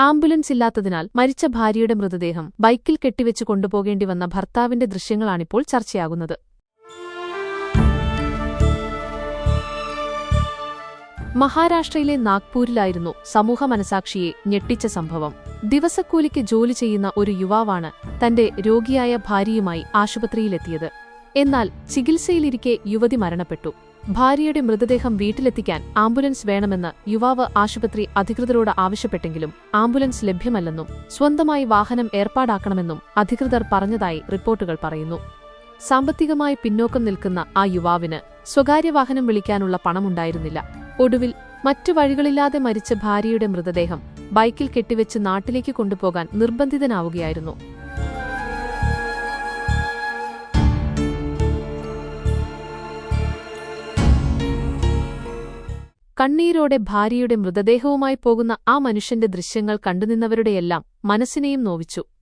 Ambulance ഇല്ലാത്തതിനാൽ മരിച്ച ഭാര്യയുടെ മൃതദേഹം ബൈക്കിൽ കെട്ടിവെച്ച് കൊണ്ടുപോകേണ്ടി വന്ന ഭർത്താവിന്റെ ദൃശ്യങ്ങളാണിപ്പോൾ ചർച്ചയാകുന്നത്. മഹാരാഷ്ട്രയിലെ നാഗ്പൂരിലായിരുന്നു സമൂഹ മനസാക്ഷിയെ ഞെട്ടിച്ച സംഭവം. ദിവസക്കൂലിക്ക് ജോലി ചെയ്യുന്ന ഒരു യുവാവാണ് തന്റെ രോഗിയായ ഭാര്യയുമായി ആശുപത്രിയിലെത്തിയത്. എന്നാൽ ചികിത്സയിലിരിക്കെ യുവതി മരണപ്പെട്ടു. ഭാര്യയുടെ മൃതദേഹം വീട്ടിലെത്തിക്കാൻ ആംബുലൻസ് വേണമെന്ന് യുവാവ് ആശുപത്രി അധികൃതരോട് ആവശ്യപ്പെട്ടെങ്കിലും ആംബുലൻസ് ലഭ്യമല്ലെന്നും സ്വന്തമായി വാഹനം ഏർപ്പാടാക്കണമെന്നും അധികൃതർ പറഞ്ഞതായി റിപ്പോർട്ടുകൾ പറയുന്നു. സാമ്പത്തികമായി പിന്നോക്കം നിൽക്കുന്ന ആ യുവാവിന് സ്വകാര്യ വാഹനം വിളിക്കാനുള്ള പണമുണ്ടായിരുന്നില്ല. ഒടുവിൽ മറ്റു വഴികളില്ലാതെ മരിച്ച ഭാര്യയുടെ മൃതദേഹം ബൈക്കിൽ കെട്ടിവെച്ച് നാട്ടിലേക്ക് കൊണ്ടുപോകാൻ നിർബന്ധിതനാവുകയായിരുന്നു. കണ്ണീരോടെ ഭാര്യയുടെ മൃതദേഹവുമായി പോകുന്ന ആ മനുഷ്യന്റെ ദൃശ്യങ്ങൾ കണ്ടുനിന്നവരുടെയെല്ലാം മനസ്സിനെയും നോവിച്ചു.